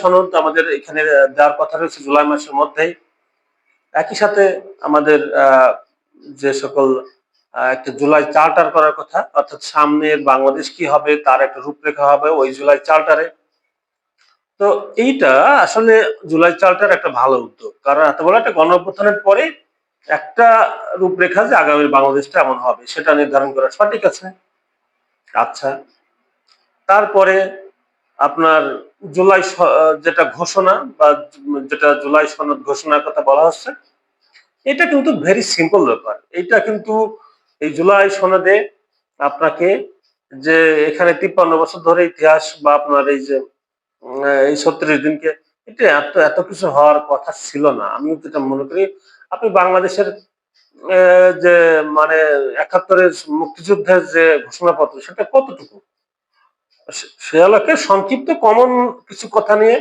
সনদ আমাদের এখানে দেওয়ার কথা রয়েছে জুলাই মাসের মধ্যেই। একই সাথে আমাদের যে সকল একটা জুলাই চার্টার করার কথা, অর্থাৎ সামনের বাংলাদেশ কি হবে, তার একটা রূপরেখা হবে ওই জুলাই চার্টারে। তো এইটা আসলে জুলাই চার্টার একটা ভালো উদ্যোগ। কারণ এত বড় একটা গণ অভ্যুত্থানের পরে একটা রূপরেখা যে আগামী বাংলাদেশটা এমন হবে, সেটা নির্ধারণ করা সঠিক আছে। আচ্ছা তারপরে আপনার জুলাই যেটা ঘোষণা বা যেটা জুলাই সনদ ঘোষণার কথা বলা হচ্ছে, এটা কিন্তু ভেরি সিম্পল ব্যাপার। এটা কিন্তু এই জুলাই সনদে আপনাকে যে এখানে তিপ্পান্ন বছর ধরে ইতিহাস বা আপনার এই যে এই ছত্রিশ দিনকে, এটা এত এত কিছু হওয়ার কথা ছিল না। আমি যেটা মনে করি, আপনি বাংলাদেশের যে মানে একাত্তরের মুক্তিযুদ্ধের যে ঘোষণাপত্র, সেটা কতটুকু? সে সংক্ষিপ্ত কমন কিছু কথা নিয়ে